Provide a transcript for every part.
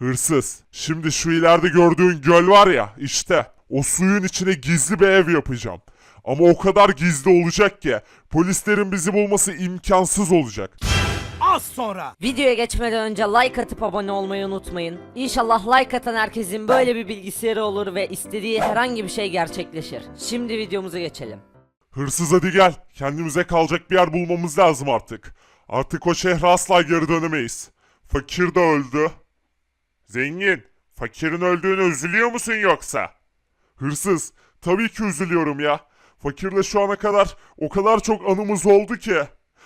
Hırsız. Şimdi şu ileride gördüğün göl var ya işte o suyun içine gizli bir ev yapacağım. Ama o kadar gizli olacak ki polislerin bizi bulması imkansız olacak. Az sonra. Videoya geçmeden önce like atıp abone olmayı unutmayın. İnşallah like atan herkesin böyle bir bilgisayarı olur ve istediği herhangi bir şey gerçekleşir. Şimdi videomuza geçelim. Hırsız hadi gel. Kendimize kalacak bir yer bulmamız lazım artık. Artık o şehre asla geri dönemeyiz. Fakir de öldü. Zengin, fakirin öldüğüne üzülüyor musun yoksa? Hırsız, tabii ki üzülüyorum ya. Fakirle şu ana kadar o kadar çok anımız oldu ki.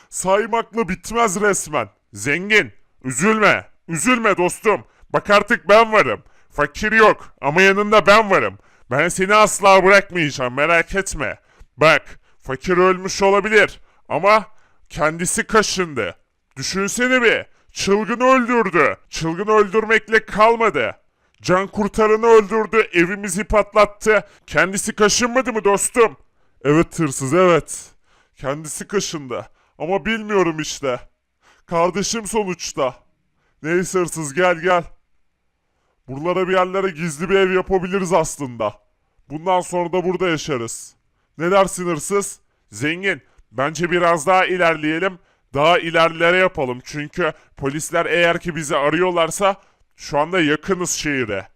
Saymakla bitmez resmen. Zengin, üzülme. Üzülme dostum. Bak artık ben varım. Fakir yok ama yanında ben varım. Ben seni asla bırakmayacağım merak etme. Bak, fakir ölmüş olabilir ama kendisi kaşındı. Düşünsene bir. Çılgını öldürdü. Çılgını öldürmekle kalmadı. Can kurtaranı öldürdü, evimizi patlattı. Kendisi kaşınmadı mı dostum? Evet hırsız evet. Kendisi kaşındı. Ama bilmiyorum işte. Kardeşim sonuçta. Neyse hırsız gel gel. Buralara bir yerlere gizli bir ev yapabiliriz aslında. Bundan sonra da burada yaşarız. Ne dersin hırsız? Zengin, bence biraz daha ilerleyelim. Daha ilerlere yapalım. Çünkü polisler eğer ki bizi arıyorlarsa şu anda yakınız şehire.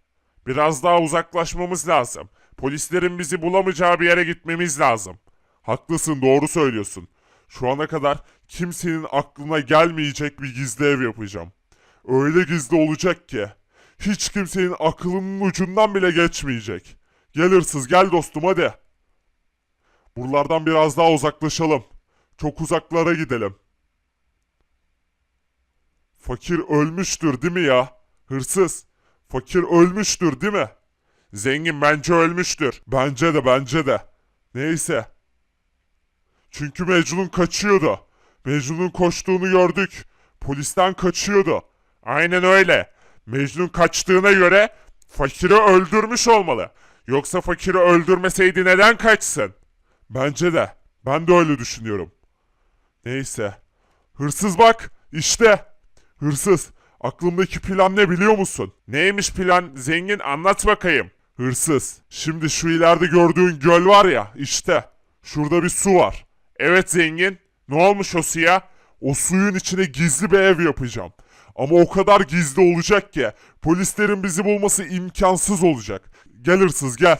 Biraz daha uzaklaşmamız lazım. Polislerin bizi bulamayacağı bir yere gitmemiz lazım. Haklısın, doğru söylüyorsun. Şu ana kadar kimsenin aklına gelmeyecek bir gizli ev yapacağım. Öyle gizli olacak ki hiç kimsenin aklının ucundan bile geçmeyecek. Gel hırsız gel dostum hadi. Buralardan biraz daha uzaklaşalım. Çok uzaklara gidelim. Fakir ölmüştür değil mi ya? Hırsız. Fakir ölmüştür değil mi? Zengin bence ölmüştür. Bence de bence de. Neyse. Çünkü Mecnun kaçıyordu. Mecnun'un koştuğunu gördük. Polisten kaçıyordu. Aynen öyle. Mecnun kaçtığına göre fakiri öldürmüş olmalı. Yoksa fakiri öldürmeseydi neden kaçsın? Bence de. Ben de öyle düşünüyorum. Neyse. Hırsız bak. işte. Hırsız. Aklımdaki plan ne biliyor musun? Neymiş plan? Zengin anlat bakayım. Hırsız. Şimdi şu ileride gördüğün göl var ya. işte. Şurada bir su var. Evet zengin. Ne olmuş o suya? O suyun içine gizli bir ev yapacağım. Ama o kadar gizli olacak ki polislerin bizi bulması imkansız olacak. Gel hırsız gel.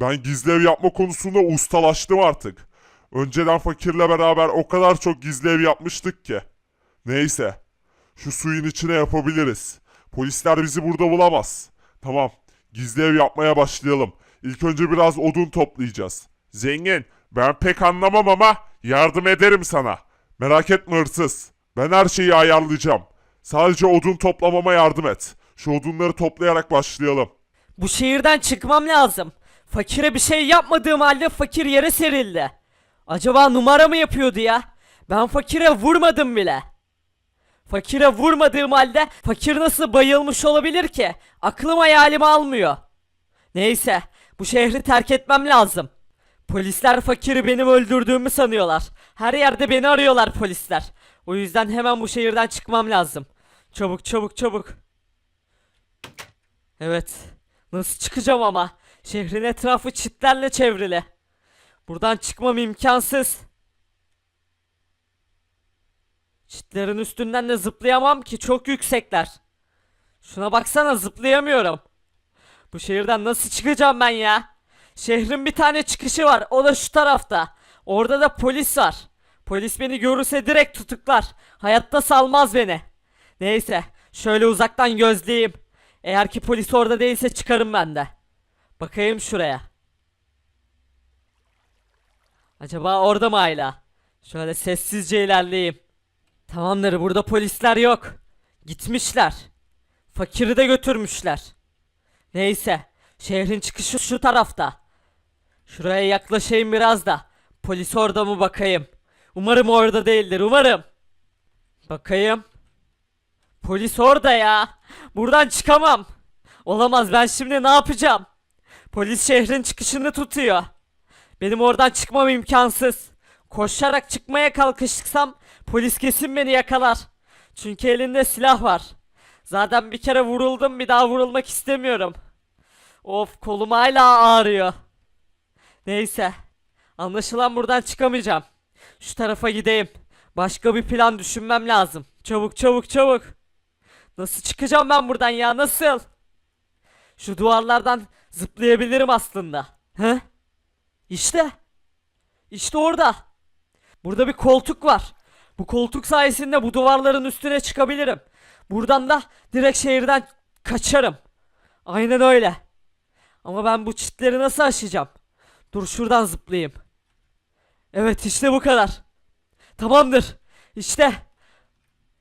Ben gizli ev yapma konusunda ustalaştım artık. Önceden fakirle beraber o kadar çok gizli ev yapmıştık ki. Neyse. Şu suyun içine yapabiliriz. Polisler bizi burada bulamaz. Tamam. Gizli ev yapmaya başlayalım. İlk önce biraz odun toplayacağız. Zengin, ben pek anlamam ama yardım ederim sana. Merak etme hırsız. Ben her şeyi ayarlayacağım. Sadece odun toplamama yardım et. Şu odunları toplayarak başlayalım. Bu şehirden çıkmam lazım. Fakire bir şey yapmadığım halde fakir yere serildi. Acaba numara mı yapıyordu ya? Ben fakire vurmadım bile. Fakire vurmadığım halde fakir nasıl bayılmış olabilir ki? Aklım hayalimi almıyor. Neyse, bu şehri terk etmem lazım. Polisler fakiri benim öldürdüğümü sanıyorlar. Her yerde beni arıyorlar polisler. O yüzden hemen bu şehirden çıkmam lazım. Çabuk çabuk çabuk. Evet. Nasıl çıkacağım ama? Şehrin etrafı çitlerle çevrili. Buradan çıkmam imkansız. Çitlerin üstünden de zıplayamam ki çok yüksekler. Şuna baksana zıplayamıyorum. Bu şehirden nasıl çıkacağım ben ya? Şehrin bir tane çıkışı var. O da şu tarafta. Orada da polis var. Polis beni görürse direkt tutuklar. Hayatta salmaz beni. Neyse, şöyle uzaktan gözleyeyim. Eğer ki polis orada değilse çıkarım ben de. Bakayım şuraya. Acaba orada mı hala? Şöyle sessizce ilerleyeyim. Tamamdır burada polisler yok. Gitmişler. Fakiri de götürmüşler. Neyse. Şehrin çıkışı şu tarafta. Şuraya yaklaşayım biraz da. Polis orada mı bakayım. Umarım orada değildir umarım. Bakayım. Polis orada ya. Buradan çıkamam. Olamaz ben şimdi ne yapacağım? Polis şehrin çıkışını tutuyor. Benim oradan çıkmam imkansız. Koşarak çıkmaya kalkışsam polis kesin beni yakalar. Çünkü elinde silah var. Zaten bir kere vuruldum bir daha vurulmak istemiyorum. Of kolum hala ağrıyor. Neyse. Anlaşılan buradan çıkamayacağım. Şu tarafa gideyim. Başka bir plan düşünmem lazım. Çabuk çabuk çabuk. Nasıl çıkacağım ben buradan ya nasıl? Şu duvarlardan zıplayabilirim aslında. He? İşte. İşte orada. Burada bir koltuk var. Bu koltuk sayesinde bu duvarların üstüne çıkabilirim. Buradan da direkt şehirden kaçarım. Aynen öyle. Ama ben bu çitleri nasıl aşacağım? Dur şuradan zıplayayım. Evet işte bu kadar. Tamamdır. İşte.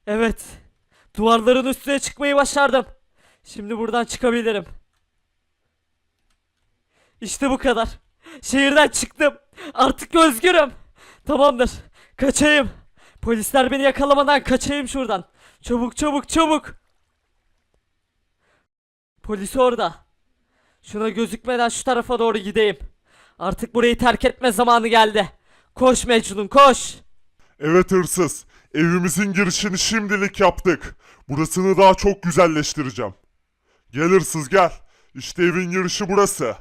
Evet. Duvarların üstüne çıkmayı başardım. Şimdi buradan çıkabilirim. İşte bu kadar. Şehirden çıktım. Artık özgürüm. Tamamdır. Kaçayım. Polisler beni yakalamadan kaçayım şuradan. Çabuk çabuk çabuk. Polis orada. Şuna gözükmeden şu tarafa doğru gideyim. Artık burayı terk etme zamanı geldi. Koş Mecnun koş. Evet hırsız. Evimizin girişini şimdilik yaptık. Burasını daha çok güzelleştireceğim. Gel hırsız gel. İşte evin girişi burası.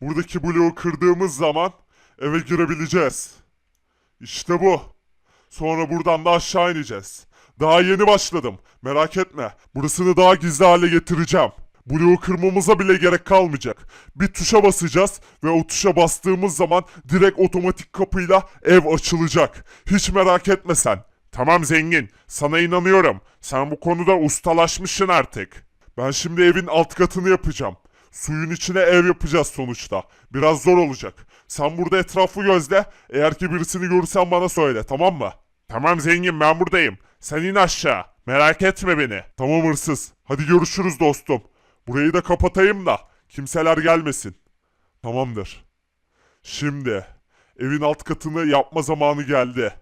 Buradaki bloğu kırdığımız zaman eve girebileceğiz. İşte bu. Sonra buradan da aşağı ineceğiz. Daha yeni başladım. Merak etme. Burasını daha gizli hale getireceğim. Bloğu kırmamıza bile gerek kalmayacak. Bir tuşa basacağız ve o tuşa bastığımız zaman direkt otomatik kapıyla ev açılacak. Hiç merak etme sen. Tamam zengin. Sana inanıyorum. Sen bu konuda ustalaşmışsın artık. Ben şimdi evin alt katını yapacağım. Suyun içine ev yapacağız sonuçta. Biraz zor olacak. Sen burada etrafı gözle. Eğer ki birisini görürsen bana söyle tamam mı? Tamam zengin ben buradayım. Sen in aşağı. Merak etme beni. Tamam hırsız. Hadi görüşürüz dostum. Burayı da kapatayım da kimseler gelmesin. Tamamdır. Şimdi evin alt katını yapma zamanı geldi.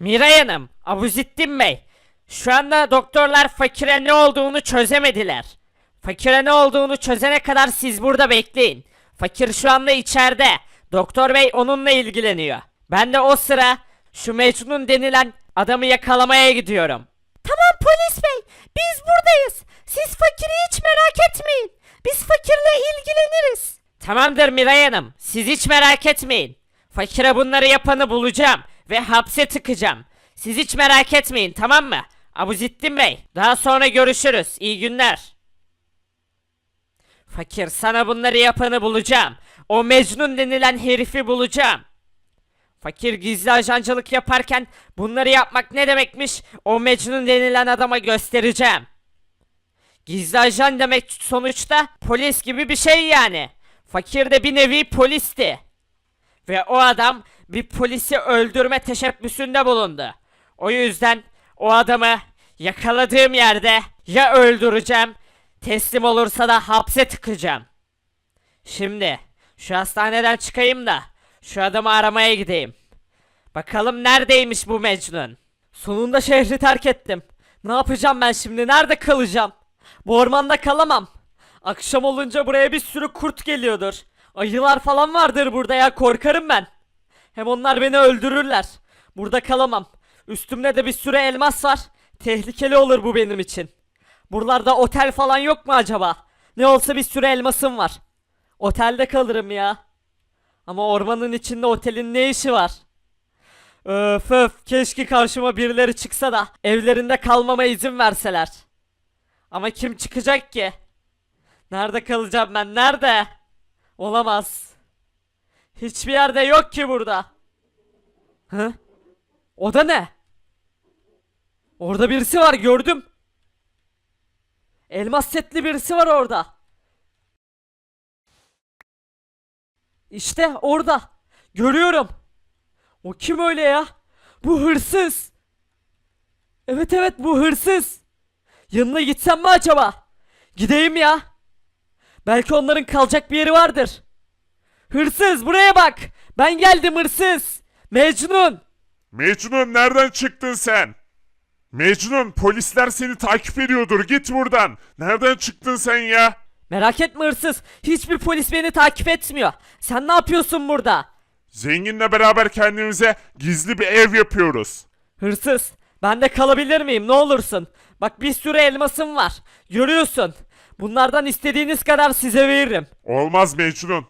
Miray Hanım, Abuzittin Bey. Şu anda doktorlar fakire ne olduğunu çözemediler. Fakire ne olduğunu çözene kadar siz burada bekleyin. Fakir şu anda içeride. Doktor Bey onunla ilgileniyor. Ben de o sıra şu Mecnun denilen adamı yakalamaya gidiyorum. Tamam polis bey, biz buradayız. Siz fakiri hiç merak etmeyin. Biz fakirle ilgileniriz. Tamamdır Miray Hanım, siz hiç merak etmeyin. Fakire bunları yapanı bulacağım ve hapse tıkacağım. Siz hiç merak etmeyin tamam mı? Abuzittin Bey, daha sonra görüşürüz. İyi günler. Fakir sana bunları yapanı bulacağım. O Mecnun denilen herifi bulacağım. Fakir gizli ajancılık yaparken bunları yapmak ne demekmiş o Mecnun denilen adama göstereceğim. Gizli ajan demek sonuçta polis gibi bir şey yani. Fakir de bir nevi polisti. Ve o adam bir polisi öldürme teşebbüsünde bulundu. O yüzden o adamı yakaladığım yerde ya öldüreceğim, teslim olursa da hapse tıkacağım. Şimdi şu hastaneden çıkayım da şu adamı aramaya gideyim. Bakalım neredeymiş bu Mecnun? Sonunda şehri terk ettim. Ne yapacağım ben şimdi? Nerede kalacağım? Bu ormanda kalamam. Akşam olunca buraya bir sürü kurt geliyordur. Ayılar falan vardır burada ya korkarım ben. Hem onlar beni öldürürler. Burada kalamam. Üstümde de bir sürü elmas var. Tehlikeli olur bu benim için. Buralarda otel falan yok mu acaba? Ne olsa bir sürü elmasım var. Otelde kalırım ya. Ama ormanın içinde otelin ne işi var? Öf öf keşke karşıma birileri çıksa da evlerinde kalmama izin verseler. Ama kim çıkacak ki? Nerede kalacağım ben nerede? Olamaz. Hiçbir yerde yok ki burada. Hı? O da ne? Orada birisi var gördüm. Elmas setli birisi var orada. İşte orada. Görüyorum. O kim öyle ya? Bu hırsız. Evet evet bu hırsız. Yanına gitsem mi acaba? Gideyim ya. Belki onların kalacak bir yeri vardır. Hırsız buraya bak. Ben geldim hırsız. Mecnun. Mecnun nereden çıktın sen? Mecnun polisler seni takip ediyordur git buradan. Nereden çıktın sen ya? Merak etme hırsız. Hiçbir polis beni takip etmiyor. Sen ne yapıyorsun burada? Zenginle beraber kendimize gizli bir ev yapıyoruz. Hırsız. Ben de kalabilir miyim ne olursun? Bak bir sürü elmasım var. Görüyorsun. Bunlardan istediğiniz kadar size veririm. Olmaz Mecnun.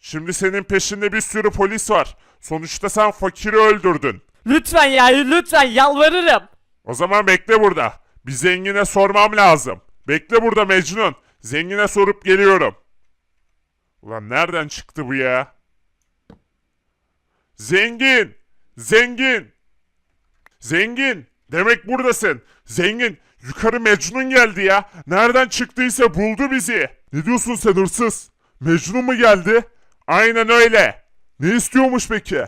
Şimdi senin peşinde bir sürü polis var. Sonuçta sen fakiri öldürdün. Lütfen ya lütfen yalvarırım. O zaman bekle burada. Bir zengine sormam lazım. Bekle burada Mecnun. Zengine sorup geliyorum. Ulan nereden çıktı bu ya? Zengin! Zengin! Zengin! Demek buradasın. Zengin! Yukarı Mecnun geldi ya. Nereden çıktıysa buldu bizi. Ne diyorsun sen hırsız? Mecnun mu geldi? Aynen öyle. Ne istiyormuş peki?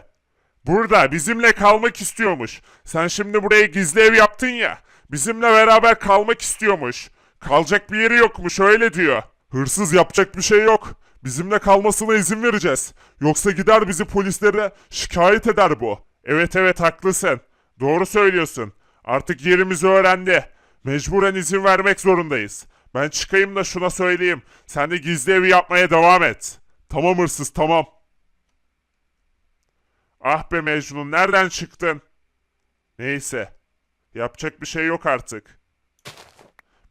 Burada bizimle kalmak istiyormuş. Sen şimdi buraya gizli ev yaptın ya. Bizimle beraber kalmak istiyormuş. Kalacak bir yeri yokmuş öyle diyor. Hırsız yapacak bir şey yok. Bizimle kalmasına izin vereceğiz. Yoksa gider bizi polislere şikayet eder bu. Evet evet haklısın. Doğru söylüyorsun. Artık yerimizi öğrendi. Mecburen izin vermek zorundayız. Ben çıkayım da şuna söyleyeyim. Sen de gizli evi yapmaya devam et. Tamam hırsız tamam. Ah be Mecnun nereden çıktın? Neyse. Yapacak bir şey yok artık.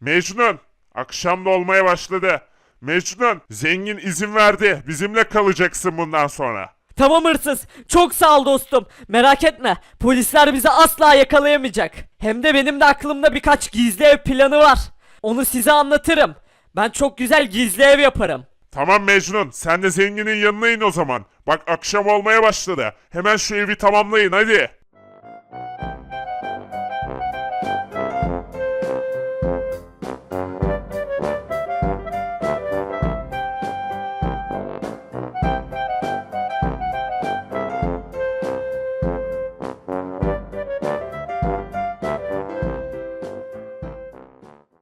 Mecnun! Akşam da olmaya başladı. Mecnun! Zengin izin verdi. Bizimle kalacaksın bundan sonra. Tamam hırsız. Çok sağ ol dostum. Merak etme. Polisler bizi asla yakalayamayacak. Hem de benim de aklımda birkaç gizli ev planı var. Onu size anlatırım. Ben çok güzel gizli ev yaparım. Tamam Mecnun, sen de zenginin yanına in o zaman. Bak akşam olmaya başladı. Hemen şu evi tamamlayın hadi.